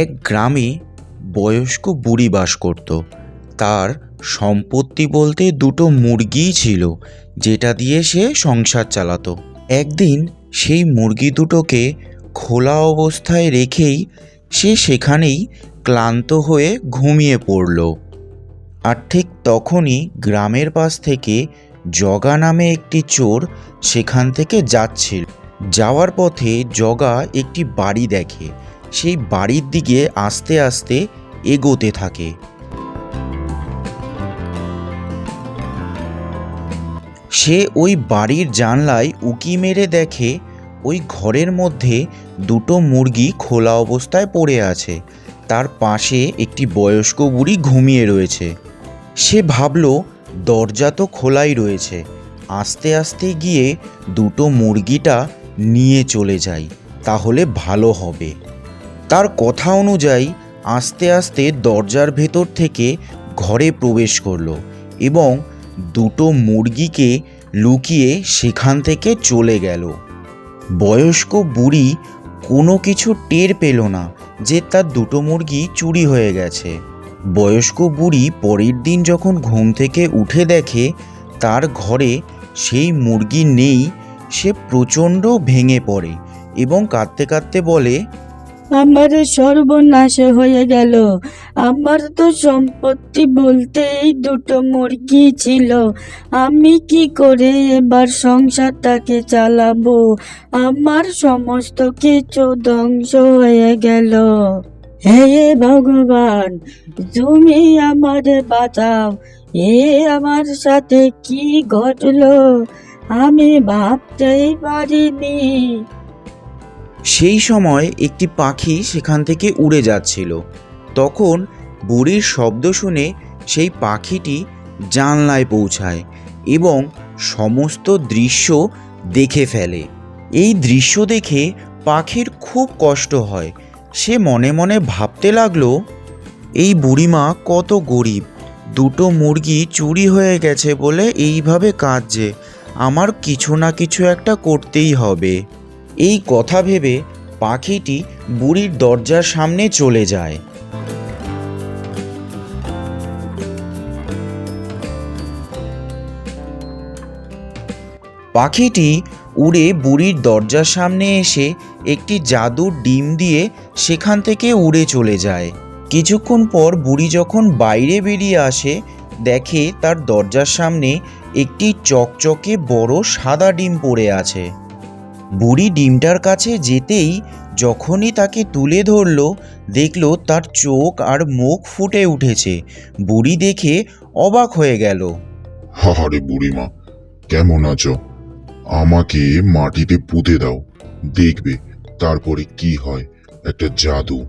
এক গ্রামে বয়স্ক বুড়ি বাস করত। তার সম্পত্তি বলতে দুটো মুরগিই ছিল, যেটা দিয়ে সে সংসার চালাতো। একদিন সেই মুরগি দুটোকে খোলা অবস্থায় রেখেই সে সেখানেই ক্লান্ত হয়ে ঘুমিয়ে পড়ল। আর ঠিক তখনই গ্রামের পাশ থেকে জগা নামে একটি চোর সেখান থেকে যাচ্ছিল। যাওয়ার পথে জগা একটি বাড়ি দেখে। সেই বাড়ির দিকে আস্তে আস্তে এগোতে থাকে। সে ওই বাড়ির জানলায় উকি মেরে দেখে ওই ঘরের মধ্যে দুটো মুরগি খোলা অবস্থায় পড়ে আছে। তার পাশে একটি বয়স্ক বুড়ি ঘুমিয়ে রয়েছে। সে ভাবল, দরজা তো খোলাই রয়েছে। আস্তে আস্তে গিয়ে দুটো মুরগিটা নিয়ে চলে যাই, তাহলে ভালো হবে। তার কথা অনুযায়ী আস্তে আস্তে দরজার ভেতর থেকে ঘরে প্রবেশ করল এবং দুটো মুরগিকে লুকিয়ে সেখান থেকে চলে গেল। বয়স্ক বুড়ি কোনো কিছু টের পেল না যে তার দুটো মুরগি চুরি হয়ে গেছে। বয়স্ক বুড়ি পরের দিন যখন ঘুম থেকে উঠে দেখে তার ঘরে সেই মুরগি নেই, সে প্রচণ্ড ভেঙে পড়ে এবং কাঁদতে কাঁদতে বলে আমার সর্বনাশ হয়ে গেল। আমার তো সম্পত্তি বলতে এই দুটো মুরগি ছিল। আমি কি করে এবার সংসারটাকে চালাবো? আমার সমস্ত কিছু ধ্বংস হয়ে গেল। হে ভগবান, তুমি আমারে বাঁচাও। এ আমার সাথে কি ঘটলো? আমি ভাবতেই পারিনি। সেই সময় একটি পাখি সেখান থেকে উড়ে যাচ্ছিল। তখন বুড়ির শব্দ শুনে সেই পাখিটি জানলায় পৌঁছায় এবং সমস্ত দৃশ্য দেখে ফেলে। এই দৃশ্য দেখে পাখির খুব কষ্ট হয়। সে মনে মনে ভাবতে লাগল, এই বুড়িমা কত গরিব। দুটো মুরগি চুরি হয়ে গেছে বলে এইভাবে কাঁদছে। আমার কিছু না কিছু একটা করতেই হবে। এই কথা ভেবে পাখিটি বুড়ির দরজার সামনে চলে যায়। পাখিটি উড়ে বুড়ির দরজার সামনে এসে একটি জাদুর ডিম দিয়ে সেখান থেকে উড়ে চলে যায়। কিছুক্ষণ পর বুড়ি যখন বাইরে বেরিয়ে আসে, দেখে তার দরজার সামনে একটি চকচকে বড় সাদা ডিম পড়ে আছে। বুড়ি ডিমটার কাছে যেতেই যখনই তাকে তুলে ধরলো দেখল তার চোখ আর মুখ ফুটে উঠেছে। বুড়ি দেখে অবাক হয়ে গেল। হাহারে বুড়িমা কেমন আছো? আমাকে মাটিতে পুঁতে দাও দেখবে তারপরে কি হয় একটা জাদু।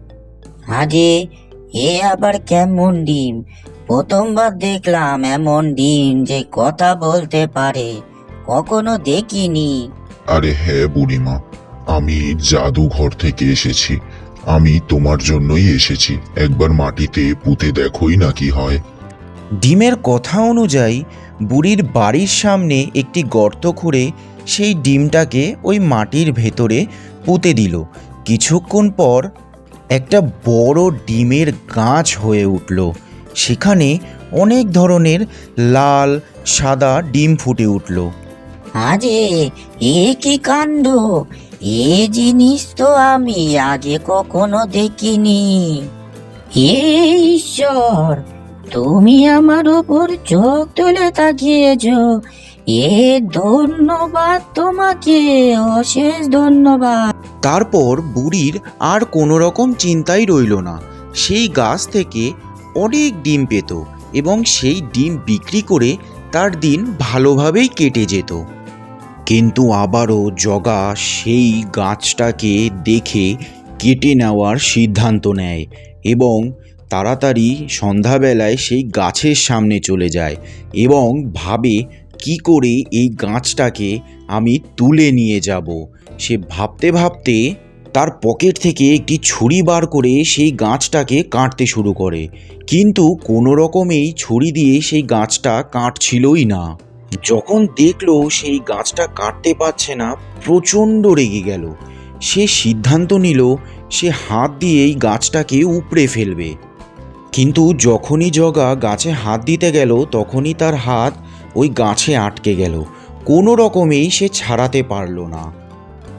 আরে এ আবার কেমন ডিম? প্রথমবার দেখলাম এমন ডিম যে কথা বলতে পারে কখনো দেখিনি। আরে হ্যাঁ বুড়িমা, আমি জাদুঘর থেকে এসেছি। আমি তোমার জন্যই এসেছি। একবার মাটিতে পুঁতে দেখোই না কি হয়। ডিমের কথা অনুযায়ী বুড়ির বাড়ির সামনে একটি গর্ত খুঁড়ে সেই ডিমটাকে ওই মাটির ভেতরে পুঁতে দিল। কিছুক্ষণ পর একটা বড় ডিমের গাছ হয়ে উঠল। সেখানে অনেক ধরনের লাল, সাদা ডিম ফুটে উঠল। আরে এ কি কাণ্ড। এ জিনিস তো আমি আগে কখনো দেখিনি। হে ঈশ্বর, তুমি আমার ওপর চোখ তুলে তাকিয়েছ। এ ধন্যবাদ তোমাকে, অশেষ ধন্যবাদ। তারপর বুড়ির আর কোনো রকম চিন্তাই রইল না। সেই গাছ থেকে অনেক ডিম পেত এবং সেই ডিম বিক্রি করে তার দিন ভালোভাবেই কেটে যেত। কিন্তু আবারও জগা সেই গাছটাকে দেখে কেটে নেওয়ার সিদ্ধান্ত নেয় এবং তাড়াতাড়ি সন্ধ্যাবেলায় সেই গাছের সামনে চলে যায় এবং ভাবে, কি করে এই গাছটাকে আমি তুলে নিয়ে যাব? সে ভাবতে ভাবতে তার পকেট থেকে একটি ছুরি বার করে সেই গাছটাকে কাটতে শুরু করে। কিন্তু কোনো রকমেই ছুরি দিয়ে সেই গাছটা কাটছিলই না। যখন দেখল সেই গাছটা কাটতে পারছে না, প্রচণ্ড রেগে গেল। সে সিদ্ধান্ত নিল, সে হাত দিয়েই গাছটাকে উপড়ে ফেলবে। কিন্তু যখনই জগা গাছে হাত দিতে গেল, তখনই তার হাত ওই গাছে আটকে গেল। কোনো রকমেই সে ছাড়াতে পারল না।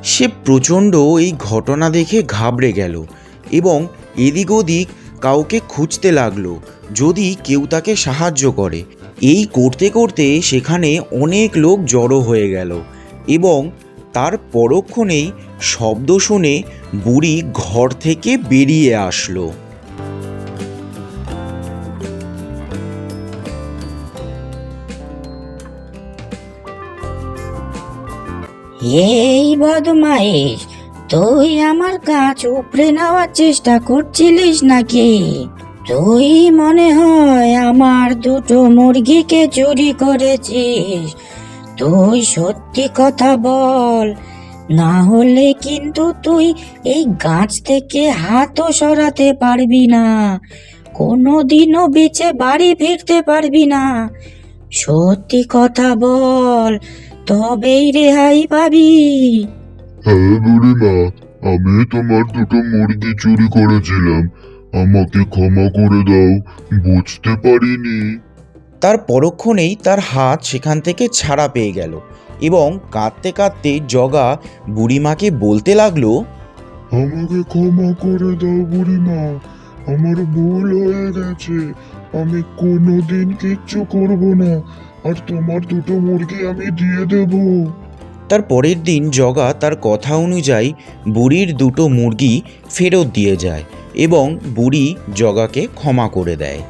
সে প্রচণ্ড এই ঘটনা দেখে ঘাবড়ে গেল এবং এদিক ওদিক কাউকে খুঁজতে লাগল, যদি কেউ তাকে সাহায্য করে। এই করতে করতে সেখানে অনেক লোক জড়ো হয়ে গেল এবং তার পরক্ষণেই শব্দ শুনে বুড়ি ঘর থেকে বেরিয়ে আসলো। এই বদমাইশ, তুই আমার গাছ উপড়ে নেওয়ার চেষ্টা করছিলিস নাকি? তুই মনে হয় আমার দুটো মুরগিকে চুরি করেছিস। তুই সত্যি কথা বল, না হলে কিন্তু তুই এই গাছ থেকে হাতও সরাতে পারবি না। কোনোদিনও বেঁচে বাড়ি ফিরতে পারবি না। সত্যি কথা বল, তবেই রেহাই পাবি। হ্যাঁ আমি তোমার দুটো মুরগি চুরি করেছিলাম। আমাকে ক্ষমা করে দাও বুঝতে পারিনি। তার পরক্ষণেই তার হাত সেখান থেকে ছাড়া পেয়ে গেল এবং কাঁদতে কাঁদতে জগা বুড়িমাকে বলতে লাগল আমাকে ক্ষমা করে দাও বুড়িমা আমার ভুল হয়ে গেছে আমি কোনোদিন কিচ্ছু করব না আর তোমার দুটো মুরগি আমি দিয়ে দেবো। তার পরের দিন জগা তার কথা অনুযায়ী বুড়ির দুটো মুরগি ফেরত দিয়ে যায়। এবং বুড়ি জগাকে ক্ষমা করে দেয়।